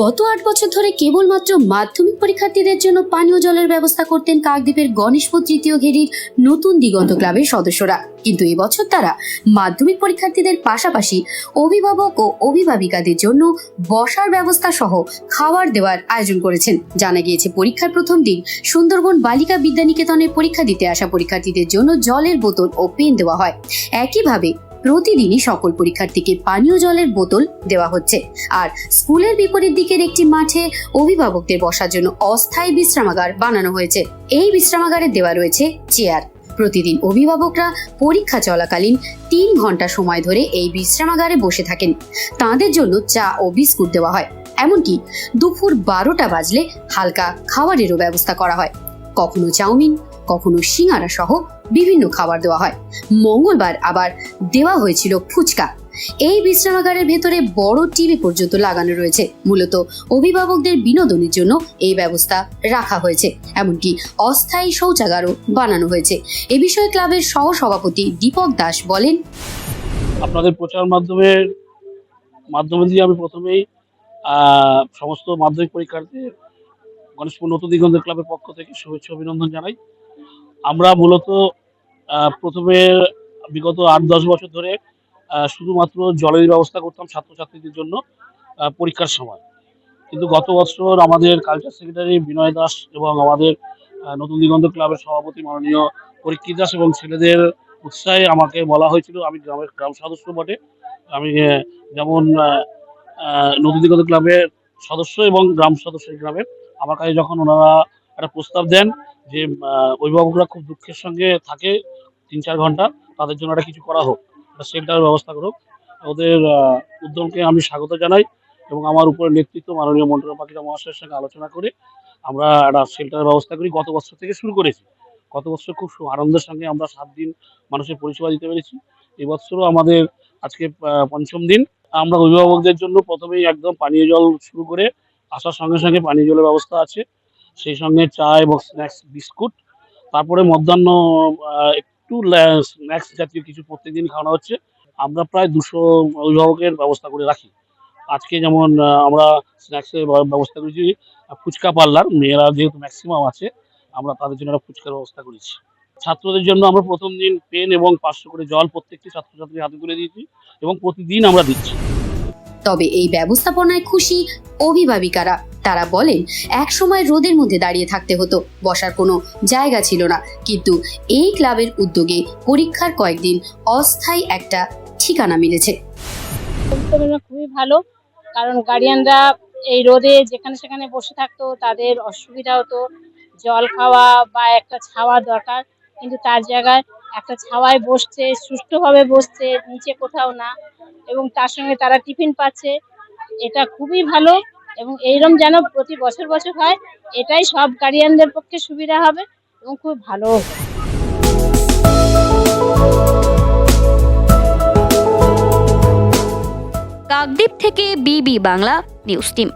গত আট বছর ধরে কেবলমাত্র মাধ্যমিক পরীক্ষার্থীদের জন্য পানীয় জলের ব্যবস্থা করতেন কাকদ্বীপের গণেশপুর তৃতীয় ঘেরির নতুন দিগন্ত ক্লাবের সদস্যরা। কিন্তু এবছর তারা মাধ্যমিক পরীক্ষার্থীদের পাশাপাশি অভিভাবক ও অভিভাবিকাদের জন্য বসার ব্যবস্থা সহ খাবার দেওয়ার আয়োজন করেছেন। জানা গিয়েছে পরীক্ষার প্রথম দিন সুন্দরবন বালিকা বিদ্যানিকেতনে পরীক্ষা দিতে আসা পরীক্ষার্থীদের জন্য জলের বোতল ও পেন দেওয়া হয়। একইভাবে প্রতিদিনই সকল পরীক্ষার্থীকে পানীয় জলের বোতল দেওয়া হচ্ছে। আর স্কুলের বিপরীত দিকের একটি মাঠে অভিভাবকদের বসার জন্য অস্থায়ী বিশ্রামাগার বানানো হয়েছে। এই বিশ্রামাগারে দেওয়া রয়েছে চেয়ার। প্রতিদিন অভিভাবকরা পরীক্ষা চলাকালীন তিন ঘণ্টা সময় ধরে এই বিশ্রামাগারে বসে থাকেন। তাদের জন্য চা ও বিস্কুট দেওয়া হয়। এমনকি দুপুর বারোটা বাজলে হালকা খাবারেরও ব্যবস্থা করা হয়। কখনো চাউমিন, কখনো সিঙ্গারা সহ বিভিন্ন খাবার দেওয়া হয়। মঙ্গলবার আবার দেওয়া হয়েছিল ফুচকা। এই বিশ্রামাগারের ভেতরে বড় টিভি পর্যন্ত লাগানো রয়েছে। মূলত অভিভাবকদের বিনোদনের জন্য এই ব্যবস্থা রাখা হয়েছে। এমনকি অস্থায়ী শৌচাগারও বানানো হয়েছে। এ বিষয়ে ক্লাবের সহ সভাপতি দীপক দাস বলেন, আপনাদের প্রচার মাধ্যমের মাধ্যমে দিয়ে আমি প্রথমেই সমস্ত মাধ্যমিক পরীক্ষার্থীদের গণেশপুর নতুন দিগন্ত ক্লাবের পক্ষ থেকে শুভেচ্ছা অভিনন্দন জানাই। আমরা মূলত প্রথমে বিগত আট, দশ বছর ধরে শুধুমাত্র জলের ব্যবস্থা করতাম ছাত্রছাত্রীদের জন্য পরীক্ষার সময়। কিন্তু গত বছর আমাদের কালচার সেক্রেটারি বিনয় দাস এবং আমাদের নতুন দিগন্ত ক্লাবের সভাপতি মাননীয় পরীক্ষিত দাস এবং ছেলেদের উৎসাহে আমাকে বলা হয়েছিল, আমি গ্রামের গ্রাম সদস্য বটে। আমি যেমন নতুন দিগন্ত ক্লাবের সদস্য এবং গ্রাম সদস্য গ্রামের আমার কাছে যখন ওনারা একটা প্রস্তাব দেন যে অভিভাবকরা খুব দুঃখের সঙ্গে থাকে তিন চার ঘণ্টা, তাদের জন্য একটা কিছু করা হোক, একটা শেল্টার ব্যবস্থা করুক। ওদের উদ্যমকে আমি স্বাগত জানাই এবং আমার উপরে নেতৃত্ব মাননীয় মন্টুরা পাখিরা মহাশয়ের সঙ্গে আলোচনা করে আমরা একটা শেল্টার ব্যবস্থা করি। গত বছর থেকে শুরু করেছি। গত বছর খুব আনন্দের সঙ্গে আমরা সাত দিন মানুষের পরিষেবা দিতে পেরেছি। এবছরও আমাদের আজকে পঞ্চম দিন। আমরা অভিভাবকদের জন্য প্রথমেই একদম পানীয় জল শুরু করে আসার সঙ্গে সঙ্গে পানীয় জলের ব্যবস্থা আছে। সেই সঙ্গে চা এবং স্ন্যাক্স বিস্কুট। তারপরে মধ্যাহ্ন একটু স্ন্যাক্স জাতীয় কিছু প্রত্যেকদিন খাওয়ানো হচ্ছে। আমরা প্রায় দুশো অভিভাবকের ব্যবস্থা করে রাখি। আজকে যেমন আমরা স্ন্যাক্সের ব্যবস্থা করেছি, ফুচকা পার্লার। মেয়েরা যেহেতু ম্যাক্সিমাম আছে, আমরা তাদের জন্য একটা ফুচকার ব্যবস্থা করেছি। ছাত্রদের জন্য আমরা প্রথম দিন পেন এবং পাঁচশো করে জল প্রত্যেকটি ছাত্রছাত্রীর হাতে তুলে দিয়েছি এবং প্রতিদিন আমরা দিচ্ছি। তবে এই ব্যবস্থাপনায় খুশি অভিভাবিকারা। তারা বলেন এক সময় রোদের মধ্যে দাঁড়িয়ে থাকতে হতো, বসার কোনো জায়গা ছিল না। কিন্তু এই ক্লাবের উদ্যোগে পরীক্ষার কয়েকদিন অস্থায়ী একটা ঠিকানা মিলেছে। খুবই ভালো, কারণ গার্ডিয়ানরা এই রোদে যেখানে সেখানে বসে থাকতো, তাদের অসুবিধা হতো, জল খাওয়া বা একটা ছাওয়া দরকার। কিন্তু তার জায়গায় একটা ছাওয়ায় বসছে, সুষ্ঠুভাবে বসছে, নিচে কোথাও না। এবং তার সঙ্গে তারা টিফিন পাচ্ছে। এটা খুবই ভালো এবং এইরকম যেন প্রতি বছর বছর হয়, এটাই সব গার্ডিয়ানদের পক্ষে সুবিধা হবে এবং খুব ভালো কাকদ্বীপ থেকে বিবি বাংলা, নিউজ টিম।